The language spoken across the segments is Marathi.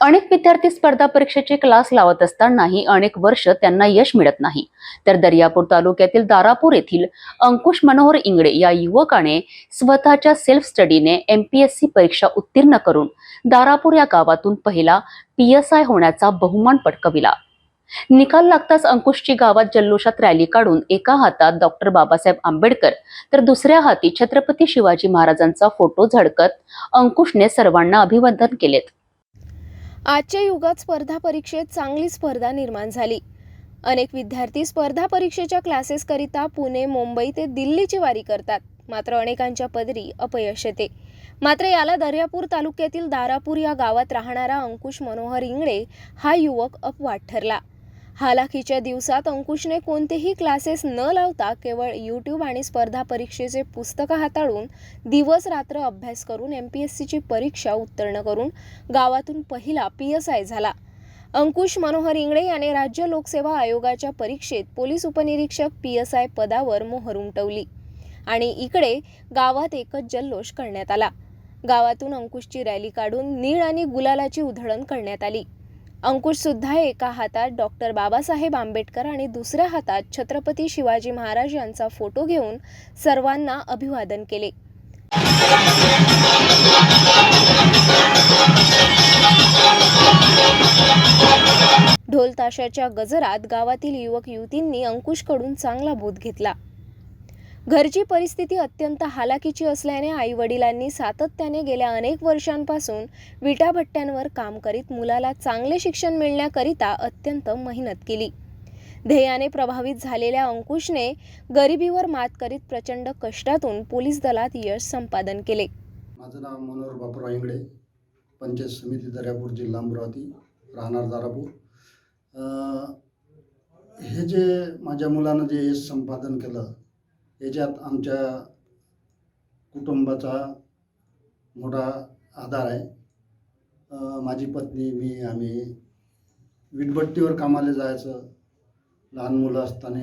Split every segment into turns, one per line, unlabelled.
अनेक विद्यार्थी स्पर्धा परीक्षेचे क्लास लावत असतानाही अनेक वर्ष त्यांना यश मिळत नाही. तर दर्यापूर तालुक्यातील दारापूर येथील अंकुश मनोहर इंगडे या युवकाने स्वतःच्या सेल्फ स्टडीने एमपीएससी परीक्षा उत्तीर्ण करून दारापूर या गावातून पहिला पी एस आय होण्याचा बहुमान पटकविला. निकाल लागताच अंकुशची गावात जल्लोषात रॅली काढून एका हातात डॉक्टर बाबासाहेब आंबेडकर तर दुसऱ्या हाती छत्रपती शिवाजी महाराजांचा फोटो झळकत अंकुशने सर्वांना अभिवादन केलेत.
आजच्या युगात स्पर्धा परीक्षेत चांगली स्पर्धा निर्माण झाली. अनेक विद्यार्थी स्पर्धा परीक्षेच्या क्लासेसकरिता पुणे मुंबई ते दिल्लीची वारी करतात. मात्र अनेकांच्या पदरी अपयश येते. मात्र याला दर्यापूर तालुक्यातील दारापूर या गावात राहणारा अंकुश मनोहर इंगळे हा युवक अपवाद ठरला. हालाखीच्या दिवसात अंकुशने कोणतेही क्लासेस न लावता केवळ यूट्यूब आणि स्पर्धा परीक्षेचे पुस्तकं हाताळून दिवस रात्र अभ्यास करून एम पी एस सीची परीक्षा उत्तीर्ण करून गावातून पहिला पी एस आय झाला. अंकुश मनोहर इंगळे याने राज्य लोकसेवा आयोगाच्या परीक्षेत पोलीस उपनिरीक्षक पी एस आय पदावर मोहर उमटवली आणि इकडे गावात एकच जल्लोष करण्यात आला. गावातून अंकुशची रॅली काढून नीळ आणि गुलालाची उधळण करण्यात आली. अंकुशसुद्धा एका हातात डॉक्टर बाबासाहेब आंबेडकर आणि दुसऱ्या हातात छत्रपती शिवाजी महाराज यांचा फोटो घेऊन सर्वांना अभिवादन केले. ढोल ताशाच्या गजरात गावातील युवक युवतींनी अंकुशकडून चांगला बोध घेतला. घरची परिस्थिती अत्यंत हालाकीची असल्याने आई वडिलांनी सातत्याने गेल्या अनेक वर्षांपासून विटाभट्ट्यांवर काम करीत मुलाला चांगले शिक्षण मिळण्याकरिता अत्यंत मेहनत केली. ध्येयाने प्रभावित झालेल्या अंकुशने गरिबीवर मात करीत प्रचंड कष्टातून पोलीस दलात यश संपादन केले.
माझं नाव मनोहर बापूराव इंगडे पंचायत समिती दर्यापूर जिल्हा अमरावती राहणार दारापूर. हे जे माझ्या मुलानं जे यश संपादन केलं याच्यात आमच्या कुटुंबाचा मोठा आधार आहे. माझी पत्नी मी आम्ही वीटभट्टीवर कामाला जायचं. लहान मुलं असताना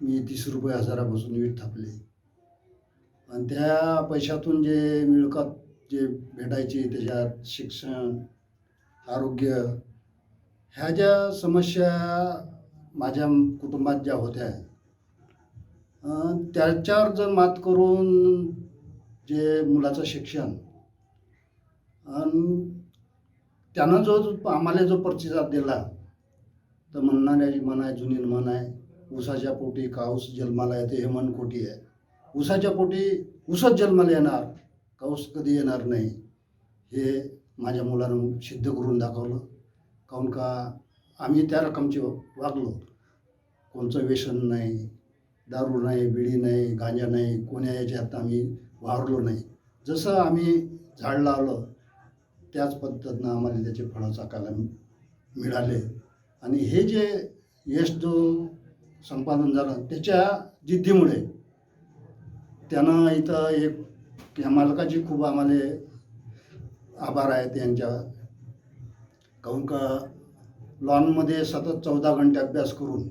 मी तीस रुपये हजारापासून वीट थापले. आणि त्या पैशातून जे मिळकत जे भेटायची त्याच्यात शिक्षण आरोग्य ह्या ज्या समस्या माझ्या कुटुंबात ज्या होत्या त्याच्यावर जर मात करून जे मुलाचं शिक्षण आणि त्यानं जो आम्हाला जो प्रतिसाद दिला तर म्हणणाऱ्याची म्हण आहे जुनी म्हण आहे उसाच्या पोटी काऊस जन्माला येते हे मन खोटी आहे. ऊसाच्या पोटी उसच जन्माला येणार काऊस कधी येणार नाही हे माझ्या मुलानं सिद्ध करून दाखवलं. काहून का आम्ही त्या रकमचे वागलो. कोणचं व्यसन नाही दारू नाही बिडी नाही गांजा नाही कोण्या याच्यात आम्ही वावरलो नाही. जसं आम्ही झाड लावलं त्याच पद्धतीनं आम्हाला त्याचे फळं चाकायला मिळाले. आणि हे जे यश जो संपादन झालं त्याच्या जिद्दीमुळे त्यानं इथं एक या मालकाची खूप आम्हाला आभार आहेत यांच्या. काहून का लॉनमध्ये सतत चौदा घंटे अभ्यास करून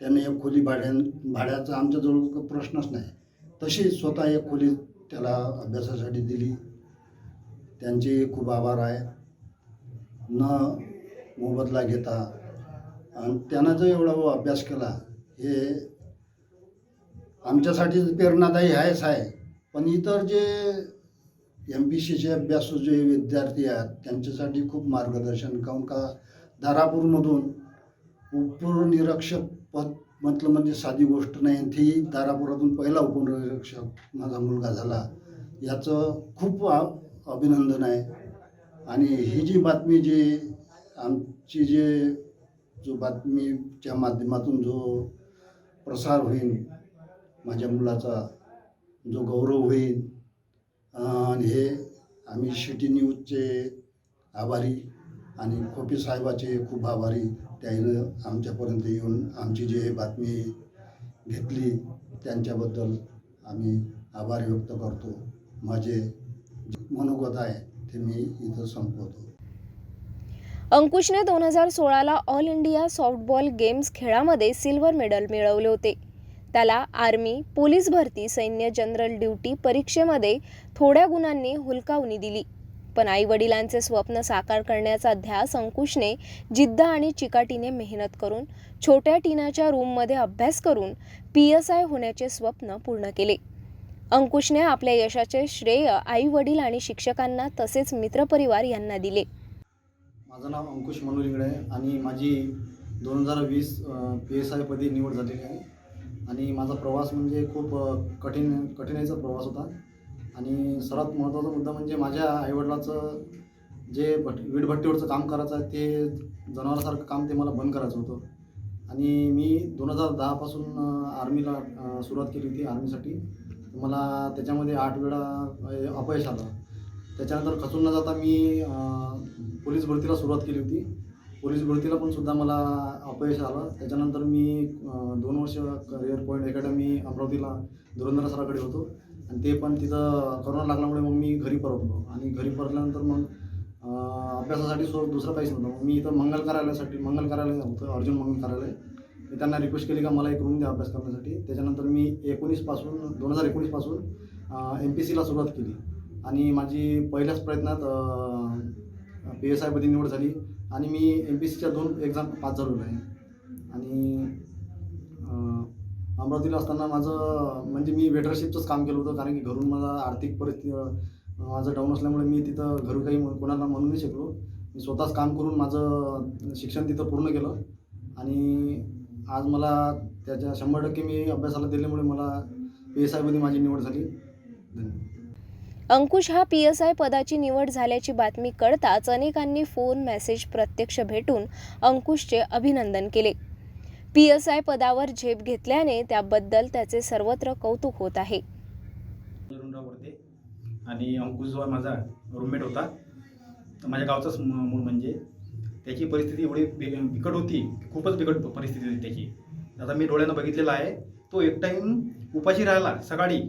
त्याने एक खोली भाड्या भाड्याचा आमच्याजवळ प्रश्नच नाही. तशी स्वतः एक खोली त्याला अभ्यासासाठी दिली. त्यांचे खूप आभार आहे. न मोबदला घेता आणि त्यानं जो एवढा अभ्यास केला हे आमच्यासाठी प्रेरणादायी आहेच आहे. पण इतर जे एम पी सीचे अभ्यासू जे विद्यार्थी आहेत त्यांच्यासाठी खूप मार्गदर्शन. काऊन का? दारापूरमधून उपनिरीक्षक पद म्हटलं म्हणजे साधी गोष्ट नाही. ती दारापुरातून पहिला उपनिरीक्षक माझा मुलगा झाला. याचं खूप अभिनंदन आहे. आणि ही जी बातमी जी आमची जे जो बातमीच्या माध्यमातून जो प्रसार होईल माझ्या मुलाचा जो गौरव होईल आणि हे आम्ही सिटी न्यूजचे आभारी आणि खोपी साहेबाचे खूप आभारी त्याईनं आमच्यापर्यंत येऊन आमची जी बातमी घेतली त्यांच्याबद्दल आम्ही आभार व्यक्त करतो. माझे मनोगत आहे ते मी इथं संपवतो.
अंकुशने दोन हजार सोळाला ऑल इंडिया सॉफ्टबॉल गेम्स खेळामध्ये सिल्वर मेडल मिळवले होते. त्याला आर्मी पोलीस भरती सैन्य जनरल ड्युटी परीक्षेमध्ये थोड्या गुणांनी हुलकावणी दिली. पण आई वडिलांचे स्वप्न साकार करण्याचा ध्यास अंकुशने जिद्द आणि चिकाटीने मेहनत करून छोट्या टीनाच्या रूममध्ये अभ्यास करून पी एस आय होण्याचे स्वप्न पूर्ण केले. अंकुशने आपल्या यशाचे श्रेय आई वडील आणि शिक्षकांना तसेच मित्रपरिवार यांना दिले.
माझं नाव अंकुश मनोलिंगडे आहे आणि माझी दोन हजार वीस पी एस आयपदी निवड झालेली आहे. आणि माझा प्रवास म्हणजे खूप कठीण कठीणाईचा प्रवास होता. आणि सर्वात महत्त्वाचा मुद्दा म्हणजे माझ्या आईवडिलाचं जे भट वीटभट्टीवरचं काम करायचं आहे ते जनावरासारखं काम ते मला बंद करायचं होतं. आणि मी दोन हजार दहापासून आर्मीला सुरुवात केली होती आर्मीसाठी. मला त्याच्यामध्ये आठ वेळा अपयश आलं. त्याच्यानंतर खचून न जाता मी पोलीस भरतीला सुरुवात केली होती. पोलीस भरतीला पण सुद्धा मला अपयश आलं. त्याच्यानंतर मी दोन वर्ष करिअर पॉईंट अकॅडमी अमरावतीला धुरंधर सराकडे होतो. आणि ते पण तिथं करोना लागल्यामुळे मग मी घरी परतलो. आणि घरी परतल्यानंतर मग अभ्यासासाठी सो दुसरं काहीच नव्हतं. मग मी इथं मंगल कार्यालयासाठी मंगल कार्यालय होतं अर्जुन मंगल कार्यालय. मी त्यांना रिक्वेस्ट केली का मला एक रूम द्या अभ्यास करण्यासाठी. त्याच्यानंतर मी एकोणीसपासून दोन हजार एकोणीसपासून एम पी सीला सुरुवात केली. आणि माझी पहिल्याच प्रयत्नात पी एस आयमध्ये निवड झाली. आणि मी एम पी सीच्या दोन एक्झाम पास झालेलो आहे. आणि अमरावतीला असताना माझं म्हणजे मी वेटरशिपचंच काम केलं होतं कारण की घरून मला आर्थिक परिस्थिती माझं डाऊन असल्यामुळे मी तिथं घरून काही कोणाला म्हणू नाही शकलो. मी स्वतःच काम करून माझं शिक्षण तिथं पूर्ण केलं. आणि आज मला त्याच्या शंभर टक्के मी अभ्यासाला दिल्यामुळे मला पी एस आयमध्ये माझी निवड झाली.
अंकुश हा पी एस आय पदाची निवड झाल्याची बातमी कळताच अनेकांनी फोन मेसेज प्रत्यक्ष भेटून अंकुशचे अभिनंदन केले. पी एस आय पदावर झेप घेतल्याने त्याबद्दल त्याचे सर्वत्र कौतुक होत आहे.
आणि अंकुश जो माझा रूममेट होता. तर माझ्या गावचाच मूळ म्हणजे त्याची परिस्थिती एवढी बिकट होती. खूपच बिकट परिस्थिती होती त्याची. आता मी डोळ्यानं बघितलेला आहे. तो एक टाईम उपाशी राहिला सकाळी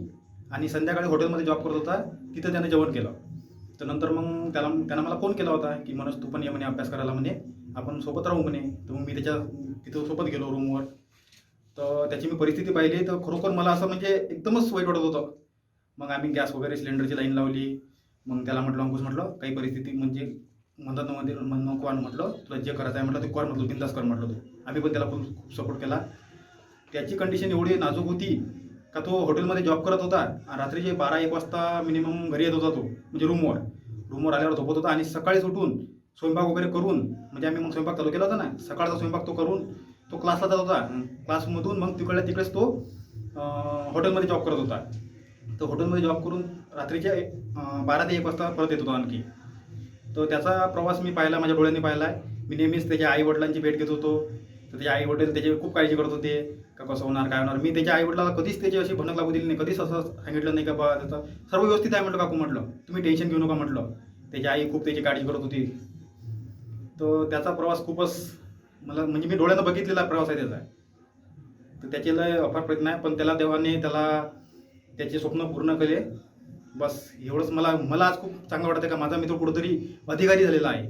आणि संध्याकाळी हॉटेलमध्ये जॉब करत होता. तिथं त्यानं जेवण केलं. तर नंतर मग त्याला त्यानं मला फोन केला होता की मनोज तू पण ये म्हणे अभ्यास करायला म्हणे. आपण सोबत राहू म्हणे. तर मग मी त्याच्या तिथं सोबत गेलो रूमवर तर त्याची मी परिस्थिती पाहिली. तर खरोखर मला असं म्हणजे एकदमच वाईट वाटत होतं. मग आम्ही गॅस वगैरे सिलेंडरची लाईन लावली. मग त्याला म्हटलं अंकुश म्हटलं काही परिस्थिती म्हणजे मदत मध्ये म्हणजे मन नको आण म्हटलं. तुला जे करायचं आहे म्हटलं ते कर म्हटलं बिंदास कर म्हटलं तू. आम्ही पण त्याला खूप खूप सपोर्ट केला. त्याची कंडिशन एवढी नाजूक होती का तो हॉटेलमध्ये जॉब करत होता रात्रीचे बारा एक वाजता मिनिमम घरी येत होता तो म्हणजे रूमवर रूमवर आल्यावर झोपत होता आणि सकाळीच उठून स्वयंपाक वगैरे करून म्हणजे आम्ही मग स्वयंपाक चालू केला होता ना सकाळचा स्वयंपाक तो करून तो क्लासला जात होता. क्लासमधून मग तिकडल्या तिकडेच तो हॉटेलमध्ये जॉब करत होता. तर हॉटेलमध्ये जॉब करून रात्रीच्या बारा ते एक वाजता परत येत होतो आणखी. तर त्याचा प्रवास मी पाहिला माझ्या डोळ्यांनी पाहिला. आहे मी नेहमीच त्याच्या आई वडिलांची भेट घेत होतो. तर त्याचे आई वडील त्याची खूप काळजी करत होते. का कसं होणार काय होणार? मी त्याच्या आई वडिलाला कधीच त्याची अशी भनक लागू दिली नाही. कधीच असं सांगितलं नाही का बा त्याचं सर्व व्यवस्थित आहे म्हटलं काकू म्हटलं. तुम्ही टेन्शन घेऊ नका म्हटलं. त्याची आई खूप त्याची काळजी करत होती. तर त्याचा प्रवास खूपच मला म्हणजे मी डोळ्यानं बघितलेला प्रवास आहे त्याचा. तर त्याचे लय अफाट प्रयत्न आहे पण त्याला देवाने त्याला त्याचे स्वप्न पूर्ण केले. बस एवढंच मला मला आज खूप चांगलं वाटतं का माझा मित्र कुठंतरी अधिकारी झालेला आहे.